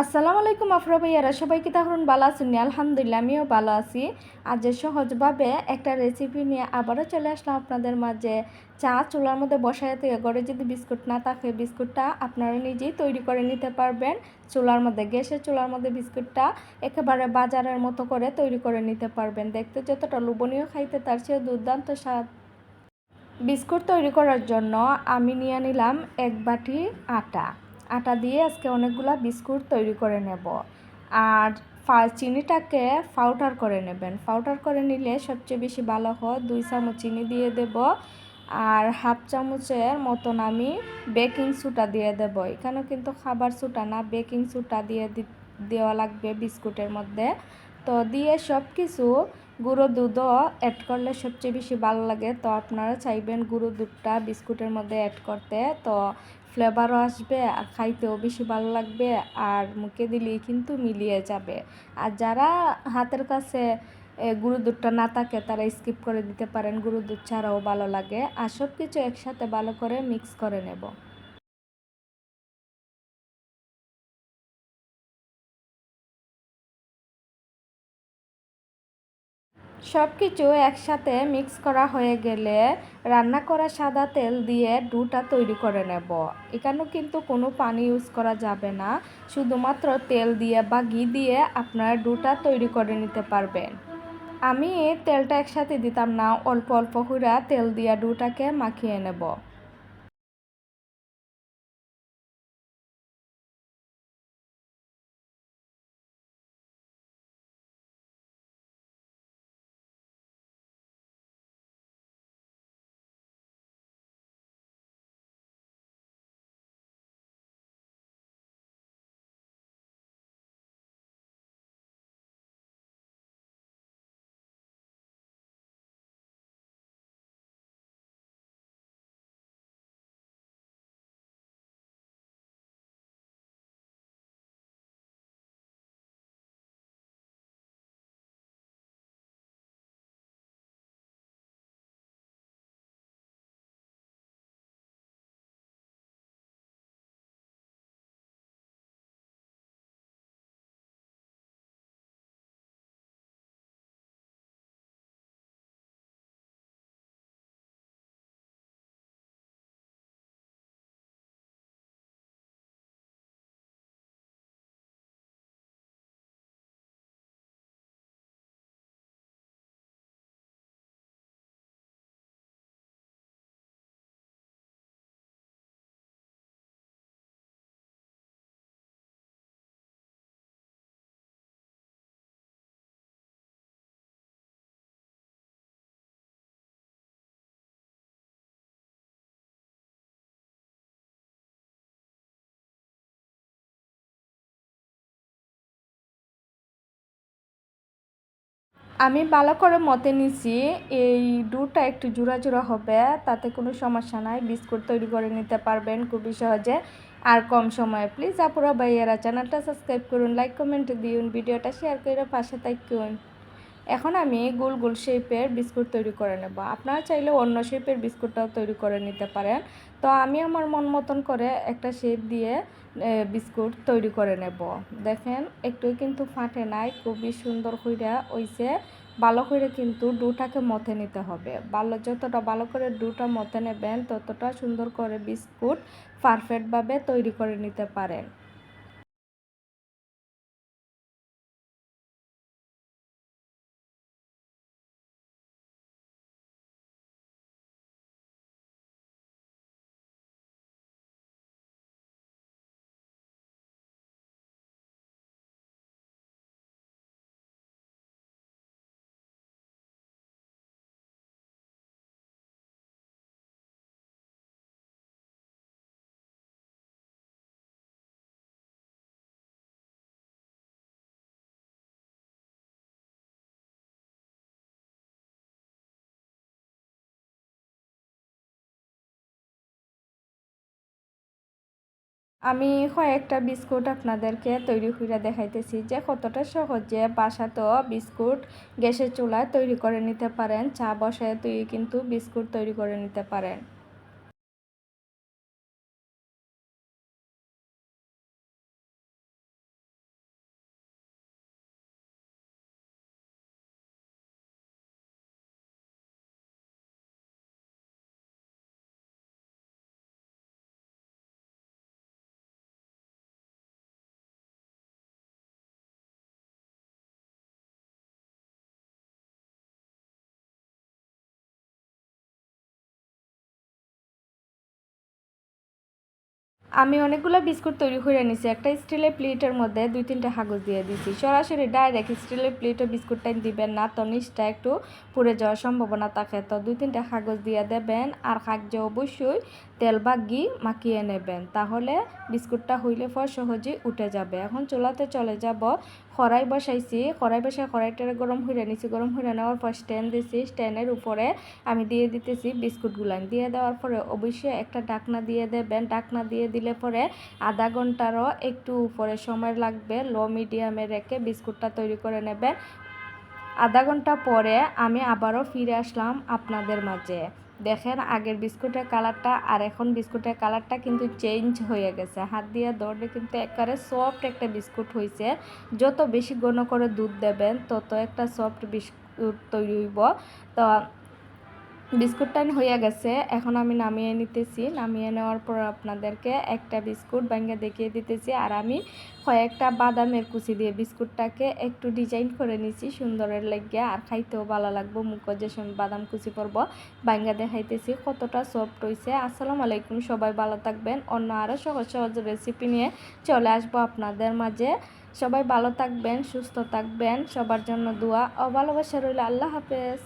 আসসালামু আলাইকুম আফরা ভাইয়ারা সবাইকে তখন ভালো আছেন? আলহামদুলিল্লাহ, আমিও ভালো আছি। আজ সহজভাবে একটা রেসিপি নিয়ে আবারও চলে আসলাম আপনাদের মাঝে। চা চুলার মধ্যে বসায় থেকে ঘরে যদি বিস্কুট না থাকে, বিস্কুটটা আপনারা নিজেই তৈরি করে নিতে পারবেন। চুলার মধ্যে, গ্যাসের চুলার মধ্যে বিস্কুটটা একেবারে বাজারের মতো করে তৈরি করে নিতে পারবেন। দেখতে যতটা লোভনীয় খাইতে, তার চেয়ে দুর্দান্ত স্বাদ। বিস্কুট তৈরি করার জন্য আমি নিয়ে নিলাম এক বাটি আটা। আটা দিয়ে আজকে অনেকগুলো বিস্কুট তৈরি করে নেব। আর চিনিটাকে পাউডার করে নেবেন। পাউডার করে নিলে সবচেয়ে বেশি ভালো হয়, দুই চামচ চিনি দিয়ে দেব। আর হাফ চামচের মতন আমি বেকিং সুটা দিয়ে দেব। এখানেও কিন্তু খাবার সুটা না বেকিং সুটা দিয়ে দেওয়া লাগবে বিস্কুটের মধ্যে। তো দিয়ে সব কিছু গুঁড়ো দুধও অ্যাড করলে সবচেয়ে বেশি ভালো লাগে। তো আপনারা চাইবেন গুঁড়ো দুধটা বিস্কুটের মধ্যে অ্যাড করতে। তো ফ্লেভারও আসবে আর খাইতেও বেশি ভালো লাগবে আর মুখে দিলেই কিন্তু মিলিয়ে যাবে। আর যারা হাতের কাছে গুঁড়ো দুধটা না থাকে, তারা স্কিপ করে দিতে পারেন। গুঁড়ো দুধ ছাড়াও ভালো লাগে। আর সব কিছু একসাথে ভালো করে মিক্স করে নেব। সব কিছু একসাথে মিক্স করা হয়ে গেলে রান্না করা সাদা তেল দিয়ে ডুটা তৈরি করে নেব। এখানেও কিন্তু কোনো পানি ইউজ করা যাবে না। শুধুমাত্র তেল দিয়ে বা ঘি দিয়ে আপনারা ডুটা তৈরি করে নিতে পারবেন। আমি তেলটা একসাথে দিতাম না, অল্প অল্প করে তেল দিয়ে ডুটাকে মাখিয়ে নেব। আমি ভালো করে মতে নিছি, এই দুটা একটু জোড়া জোড়া হবে, তাতে কোনো সমস্যা নাই, বিস্কুট তৈরি করে নিতে পারবেন খুবই সহজে। আর কম সময়ে প্লিজ আপুরা ভাইয়ারা চ্যানেলটা সাবস্ক্রাইব করুন, লাইক কমেন্ট দিন ভিডিওটা শেয়ার করে পাশে থাকুন। এখন আমি গোল গোল শেপের বিস্কুট তৈরি করে নেব। আপনারা চাইলে অন্য শেপের বিস্কুটটাও তৈরি করে নিতে পারেন। তো আমি আমার মন মতন করে একটা শেপ দিয়ে বিস্কুট তৈরি করে নেব। দেখেন একটু কিন্তু ফাটে নাই, খুবই সুন্দর হইয়া ওইসে ভালো করে কিন্তু ডুটাকে মথে নিতে হবে। ভালো, যতটা ভালো করে ডুটা মথে নেবেন, ততটা সুন্দর করে বিস্কুট পারফেক্টভাবে তৈরি করে নিতে পারেন। আমি কয়েকটা বিস্কুট আপনাদেরকে তৈরি করে দেখাইতেছি যে কতটা সহজে বাসাতো বিস্কুট গ্যাসের চুলায় তৈরি করে নিতে পারেন, চা বসায় তুই কিন্তু বিস্কুট তৈরি করে নিতে পারেন। আমি অনেকগুলো বিস্কুট তৈরি করে নিছি একটা স্টিলের প্লেটের মধ্যে দুই তিনটা কাগজ দিয়ে দিছি। সরাসরি ডাইরেক্ট স্টিলের প্লেটে বিস্কুটটা দিবেন না, তো নিচটা একটু পুড়ে যাওয়ার সম্ভাবনা থাকে। তো দুই তিনটা কাগজ দিয়ে দেবেন। আর হাগজে অবশ্যই তেল বা ঘি মাখিয়ে নেবেন। তাহলে বিস্কুটটা হইলে পর সহজেই উঠে যাবে। এখন চুলাতে চলে যাব। কড়াই বসাইছি। কড়াই বসায় কড়াইটা গরম হয়ে নিছি। গরম হয়ে নেওয়ার পর স্ট্যান্ড দিছি। স্ট্যান্ডের উপরে আমি দিয়ে দিতেছি বিস্কুটগুলান দিয়ে দেওয়ার পরে অবশ্যই একটা ডাকনা দিয়ে দেবেন। ডাকনা দিয়ে দিলে পরে আধা ঘন্টারও একটু উপরে সময় লাগবে। লো মিডিয়ামে রেখে বিস্কুটটা তৈরি করে নেবেন। আধা ঘণ্টা পরে আমি আবারও ফিরে আসলাম আপনাদের মাঝে। দেখেন, আগের বিস্কুটের কালারটা আর এখন বিস্কুটের কালারটা কিন্তু চেঞ্জ হয়ে গেছে। হাত দিয়ে দৌড়লে কিন্তু একবারে সফট একটা বিস্কুট হয়েছে যত বেশি ঘন করে দুধ দেবেন, তত একটা সফট বিস্কুট তৈরি হইব। তো বিস্কুটটা হয়ে গেছে, এখন আমি নামিয়ে নিতেছি। নামিয়ে নেওয়ার পর আপনাদেরকে একটা বিস্কুট ভেঙে দেখিয়ে দিতেছি আর আমি কয়েকটা বাদামের কুচি দিয়ে বিস্কুটটাকে একটু ডিজাইন করে নিছি, সুন্দরের লেগে আর খাইতেও ভালো লাগবো মুখ যে বাদাম কুচি পরব, ভাঙ্গা দেখাইতেছি কতটা সফট হয়েছে আসসালামু আলাইকুম, সবাই ভালো থাকবেন। অন্য আরও সহজ সহজ রেসিপি নিয়ে চলে আসব আপনাদের মাঝে। সবাই ভালো থাকবেন, সুস্থ থাকবেন, সবার জন্য দোয়া ও ভালোবাসা রইল। আল্লাহ হাফেজ।